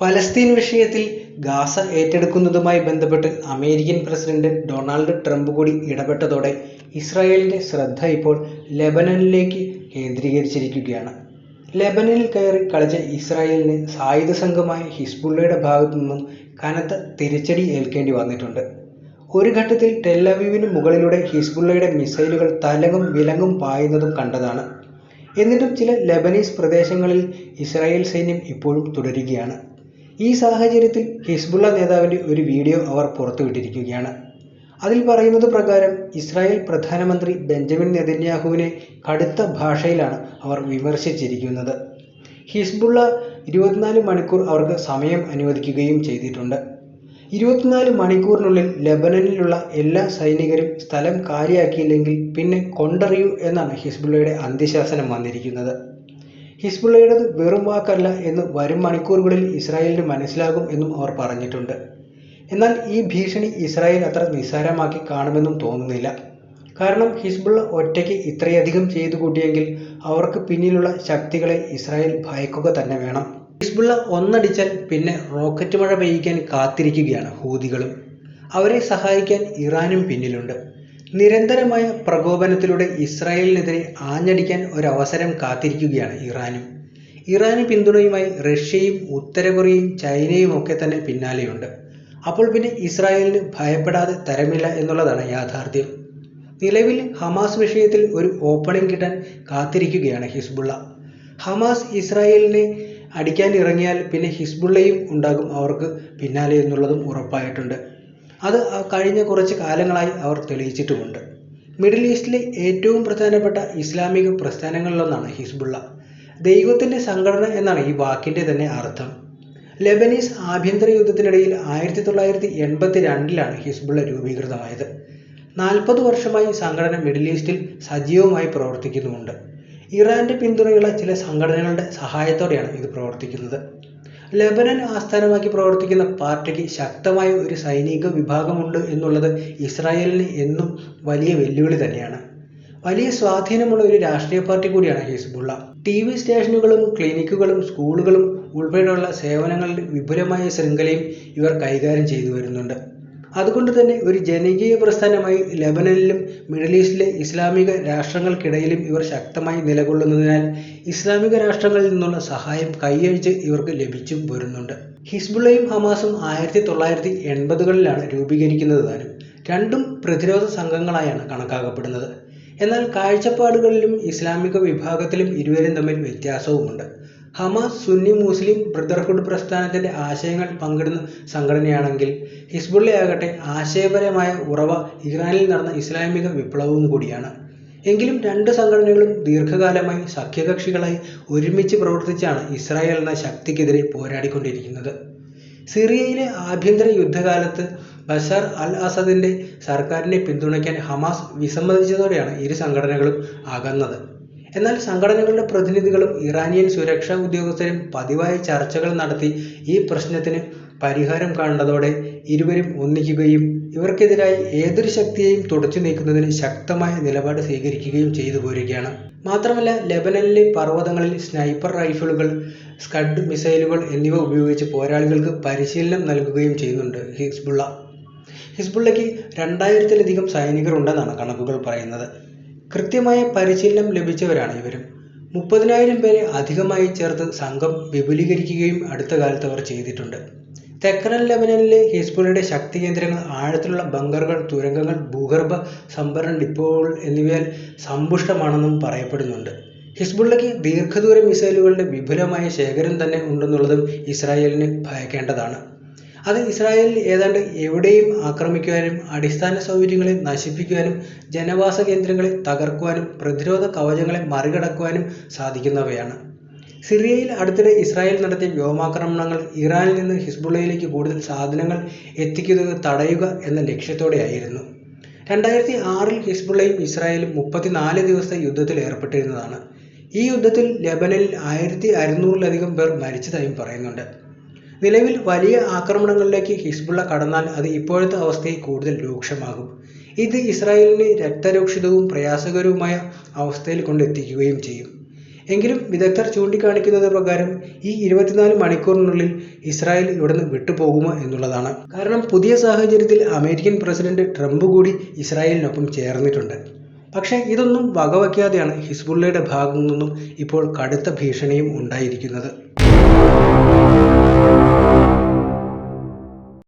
Palestine വിഷയത്തിൽ Gaza ഏറ്റെടുക്കുന്നതുമായി ബന്ധപ്പെട്ട് American president Donald Trump കൂടി ഇടപെട്ടതോടെ ഇസ്രായേലിന്റെ ശ്രദ്ധ ഇപ്പോൾ ലെബനനിലേക്ക് കേന്ദ്രീകരിച്ചിരിക്കുകയാണ്. ലെബനനിൽ കയറി കളിച്ച ഇസ്രായേലിന് സായുധ സംഘമായ ഹിസ്ബുള്ളയുടെ ഭാഗത്തു നിന്നും കനത്ത തിരിച്ചടി ഏൽക്കേണ്ടി വന്നിട്ടുണ്ട്. ഒരു ഘട്ടത്തിൽ ടെല്ലവീവിന് മുകളിലൂടെ ഹിസ്ബുള്ളയുടെ മിസൈലുകൾ തലങ്ങും വിലങ്ങും പായുന്നതും കണ്ടതാണ്. എന്നിട്ടും ചില ലെബനീസ് പ്രദേശങ്ങളിൽ ഇസ്രായേൽ സൈന്യം ഇപ്പോഴും തുടരുകയാണ്. ഈ സാഹചര്യത്തിൽ ഹിസ്ബുള്ള നേതാവിന്റെ ഒരു വീഡിയോ അവർ പുറത്തുവിട്ടിരിക്കുകയാണ് അതിൽ പറയുന്നത് പ്രകാരം ഇസ്രായേൽ പ്രധാനമന്ത്രി ബെഞ്ചമിൻ നെതന്യാഹുവിനെ കടുത്ത ഭാഷയിലാണ് അവർ വിമർശിച്ചിരിക്കുന്നത്. ഹിസ്ബുള്ള ഇരുപത്തിനാല് മണിക്കൂർ അവർക്ക് സമയം അനുവദിക്കുകയും ചെയ്തിട്ടുണ്ട്. ഇരുപത്തിനാല് മണിക്കൂറിനുള്ളിൽ ലെബനനിലുള്ള എല്ലാ സൈനികരും സ്ഥലം കാലിയാക്കിയില്ലെങ്കിൽ പിന്നെ കൊണ്ടറിയൂ എന്നാണ് ഹിസ്ബുള്ളയുടെ അന്ത്യശാസനം വന്നിരിക്കുന്നത്. ഹിസ്ബുള്ളയുടേത് വെറും വാക്കല്ല എന്ന് വരും മണിക്കൂറുകളിൽ ഇസ്രായേലിന് മനസ്സിലാകും എന്നും അവർ പറഞ്ഞിട്ടുണ്ട്. എന്നാൽ ഈ ഭീഷണി ഇസ്രായേൽ അത്ര നിസ്സാരമാക്കി കാണുമെന്നും തോന്നുന്നില്ല. കാരണം ഹിസ്ബുള്ള ഒറ്റയ്ക്ക് ഇത്രയധികം ചെയ്തു കൂട്ടിയെങ്കിൽ അവർക്ക് പിന്നിലുള്ള ശക്തികളെ ഇസ്രായേൽ ഭയക്കുക തന്നെ വേണം. ഹിസ്ബുള്ള ഒന്നടിച്ചാൽ പിന്നെ റോക്കറ്റ് മഴ പെയ്യിക്കാൻ കാത്തിരിക്കുകയാണ് ഹൂതികളും. അവരെ സഹായിക്കാൻ ഇറാനും പിന്നിലുണ്ട്. നിരന്തരമായ പ്രകോപനത്തിലൂടെ ഇസ്രായേലിനെതിരെ ആഞ്ഞടിക്കാൻ ഒരവസരം കാത്തിരിക്കുകയാണ് ഇറാനും. ഇറാന് പിന്തുണയുമായി റഷ്യയും ഉത്തര കൊറിയയും ചൈനയും ഒക്കെ തന്നെ പിന്നാലെയുണ്ട്. അപ്പോൾ പിന്നെ ഇസ്രായേലിന് ഭയപ്പെടാതെ തരമില്ല എന്നുള്ളതാണ് യാഥാർത്ഥ്യം. നിലവിൽ ഹമാസ് വിഷയത്തിൽ ഒരു ഓപ്പണിംഗ് കിട്ടാൻ കാത്തിരിക്കുകയാണ് ഹിസ്ബുള്ള. ഹമാസ് ഇസ്രായേലിനെ അടിക്കാൻ ഇറങ്ങിയാൽ പിന്നെ ഹിസ്ബുള്ളയും ഉണ്ടാകും അവർക്ക് പിന്നാലെ എന്നുള്ളതും ഉറപ്പായിട്ടുണ്ട്. അത് കഴിഞ്ഞ കുറച്ച് കാലങ്ങളായി അവർ തെളിയിച്ചിട്ടുമുണ്ട്. മിഡിൽ ഈസ്റ്റിലെ ഏറ്റവും പ്രധാനപ്പെട്ട ഇസ്ലാമിക പ്രസ്ഥാനങ്ങളിലൊന്നാണ് ഹിസ്ബുള്ള. ദൈവത്തിന്റെ സംഘടന എന്നാണ് ഈ വാക്കിന്റെ തന്നെ അർത്ഥം. ലെബനീസ് ആഭ്യന്തര യുദ്ധത്തിനിടയിൽ ആയിരത്തി തൊള്ളായിരത്തി എൺപത്തി രണ്ടിലാണ് ഹിസ്ബുള്ള രൂപീകൃതമായത്. നാൽപ്പത് വർഷമായി സംഘടന മിഡിൽ ഈസ്റ്റിൽ സജീവമായി പ്രവർത്തിക്കുന്നുമുണ്ട്. ഇറാന്റെ പിന്തുണയുള്ള ചില സംഘടനകളുടെ സഹായത്തോടെയാണ് ഇത് പ്രവർത്തിക്കുന്നത്. ലെബനൻ ആസ്ഥാനമാക്കി പ്രവർത്തിക്കുന്ന പാർട്ടിക്ക് ശക്തമായ ഒരു സൈനിക വിഭാഗമുണ്ട് എന്നുള്ളത് ഇസ്രായേലിന് എന്നും വലിയ വെല്ലുവിളി തന്നെയാണ്. വലിയ സ്വാധീനമുള്ള ഒരു രാഷ്ട്രീയ പാർട്ടി കൂടിയാണ് ഹിസ്ബുള്ള. ടി വി സ്റ്റേഷനുകളും ക്ലിനിക്കുകളും സ്കൂളുകളും ഉൾപ്പെടെയുള്ള സേവനങ്ങളുടെ വിപുലമായ ശൃംഖലയും ഇവർ കൈകാര്യം ചെയ്തു വരുന്നുണ്ട്. അതുകൊണ്ട് തന്നെ ഒരു ജനകീയ പ്രസ്ഥാനമായി ലെബനനിലും മിഡിൽ ഈസ്റ്റിലെ ഇസ്ലാമിക രാഷ്ട്രങ്ങൾക്കിടയിലും ഇവർ ശക്തമായി നിലകൊള്ളുന്നതിനാൽ ഇസ്ലാമിക രാഷ്ട്രങ്ങളിൽ നിന്നുള്ള സഹായം കൈയഴിച്ച് ഇവർക്ക് ലഭിച്ചും വരുന്നുണ്ട്. ഹിസ്ബുള്ളയും ഹമാസും ആയിരത്തി തൊള്ളായിരത്തി എൺപതുകളിലാണ് രൂപീകരിക്കുന്നത് താനും. രണ്ടും പ്രതിരോധ സംഘങ്ങളായാണ് കണക്കാക്കപ്പെടുന്നത്. എന്നാൽ കാഴ്ചപ്പാടുകളിലും ഇസ്ലാമിക വിഭാഗത്തിലും ഇരുവരും തമ്മിൽ വ്യത്യാസവുമുണ്ട്. ഹമാസ് സുന്നി മുസ്ലിം ബ്രദർഹുഡ് പ്രസ്ഥാനത്തിന്റെ ആശയങ്ങൾ പങ്കിടുന്ന സംഘടനയാണെങ്കിൽ ഹിസ്ബുള്ളയാകട്ടെ ആശയപരമായ ഉറവ ഇറാനിൽ നടന്ന ഇസ്ലാമിക വിപ്ലവവും കൂടിയാണ്. എങ്കിലും രണ്ട് സംഘടനകളും ദീർഘകാലമായി സഖ്യകക്ഷികളായി ഒരുമിച്ച് പ്രവർത്തിച്ചാണ് ഇസ്രായേൽ എന്ന ശക്തിക്കെതിരെ പോരാടിക്കൊണ്ടിരിക്കുന്നത്. സിറിയയിലെ ആഭ്യന്തര യുദ്ധകാലത്ത് ബഷാർ അൽ അസദിന്റെ സർക്കാരിനെ പിന്തുണയ്ക്കാൻ ഹമാസ് വിസമ്മതിച്ചതോടെയാണ് ഇരു സംഘടനകളും അകന്നത്. എന്നാൽ സംഘടനകളുടെ പ്രതിനിധികളും ഇറാനിയൻ സുരക്ഷാ ഉദ്യോഗസ്ഥരും പതിവായി ചർച്ചകൾ നടത്തി ഈ പ്രശ്നത്തിന് പരിഹാരം കണ്ടതോടെ ഇരുവരും ഒന്നിക്കുകയും ഇവർക്കെതിരായി ഏതൊരു ശക്തിയെയും തുടച്ചു നീക്കുന്നതിന് ശക്തമായ നിലപാട് സ്വീകരിക്കുകയും ചെയ്തു പോരുകയാണ്. മാത്രമല്ല ലെബനനിലെ പർവതങ്ങളിൽ സ്നൈപ്പർ റൈഫിളുകൾ സ്കഡ് മിസൈലുകൾ എന്നിവ ഉപയോഗിച്ച് പോരാളികൾക്ക് പരിശീലനം നൽകുകയും ചെയ്യുന്നുണ്ട് ഹിസ്ബുള്ള. ഹിസ്ബുള്ളയ്ക്ക് രണ്ടായിരത്തിലധികം സൈനികർ ഉണ്ടെന്നാണ് കണക്കുകൾ പറയുന്നത്. കൃത്യമായ പരിശീലനം ലഭിച്ചവരാണ് ഇവരും. മുപ്പതിനായിരം പേരെ അധികമായി ചേർത്ത് സംഘം വിപുലീകരിക്കുകയും അടുത്ത കാലത്ത് അവർ ചെയ്തിട്ടുണ്ട്. തെക്കൻ ലെബനനിലെ ഹിസ്ബുള്ളയുടെ ശക്തി കേന്ദ്രങ്ങൾ ആഴത്തിലുള്ള ബങ്കറുകൾ തുരങ്കങ്ങൾ ഭൂഗർഭ സംഭരണ ഡിപ്പോകൾ എന്നിവയാൽ സമ്പുഷ്ടമാണെന്നും പറയപ്പെടുന്നുണ്ട്. ഹിസ്ബുള്ളയ്ക്ക് ദീർഘദൂര മിസൈലുകളുടെ വിപുലമായ ശേഖരം തന്നെ ഉണ്ടെന്നുള്ളതും ഇസ്രായേലിന് ഭയക്കേണ്ടതാണ്. അത് ഇസ്രായേലിൽ ഏതാണ്ട് എവിടെയും ആക്രമിക്കുവാനും അടിസ്ഥാന സൗകര്യങ്ങളെ നശിപ്പിക്കുവാനും ജനവാസ കേന്ദ്രങ്ങളെ തകർക്കുവാനും പ്രതിരോധ കവചങ്ങളെ മറികടക്കുവാനും സാധിക്കുന്നവയാണ്. സിറിയയിൽ അടുത്തിടെ ഇസ്രായേൽ നടത്തിയ വ്യോമാക്രമണങ്ങൾ ഇറാനിൽ നിന്ന് ഹിസ്ബുള്ളയിലേക്ക് കൂടുതൽ സാധനങ്ങൾ എത്തിക്കുന്നത് തടയുക എന്ന ലക്ഷ്യത്തോടെയായിരുന്നു. രണ്ടായിരത്തി ആറിൽ ഹിസ്ബുള്ളയും ഇസ്രായേലും മുപ്പത്തിനാല് ദിവസത്തെ യുദ്ധത്തിൽ ഏർപ്പെട്ടിരുന്നതാണ്. ഈ യുദ്ധത്തിൽ ലെബനനിൽ ആയിരത്തി അറുന്നൂറിലധികം പേർ മരിച്ചതായും പറയുന്നുണ്ട്. നിലവിൽ വലിയ ആക്രമണങ്ങളിലേക്ക് ഹിസ്ബുള്ള കടന്നാൽ അത് ഇപ്പോഴത്തെ അവസ്ഥയെ കൂടുതൽ രൂക്ഷമാകും. ഇത് ഇസ്രായേലിനെ രക്തരൂക്ഷിതവും പ്രയാസകരവുമായ അവസ്ഥയിൽ കൊണ്ടെത്തിക്കുകയും ചെയ്യും. എങ്കിലും വിദഗ്ധർ ചൂണ്ടിക്കാണിക്കുന്നത് പ്രകാരം ഈ ഇരുപത്തിനാല് മണിക്കൂറിനുള്ളിൽ ഇസ്രായേൽ ഇവിടുന്ന് വിട്ടുപോകുമോ എന്നുള്ളതാണ്. കാരണം പുതിയ സാഹചര്യത്തിൽ അമേരിക്കൻ പ്രസിഡന്റ് ട്രംപ് കൂടി ഇസ്രായേലിനൊപ്പം ചേർന്നിട്ടുണ്ട്. പക്ഷേ ഇതൊന്നും വകവയ്ക്കാതെയാണ് ഹിസ്ബുള്ളയുടെ ഭാഗത്തു നിന്നും ഇപ്പോൾ കടുത്ത ഭീഷണിയും ഉണ്ടായിരിക്കുന്നത്.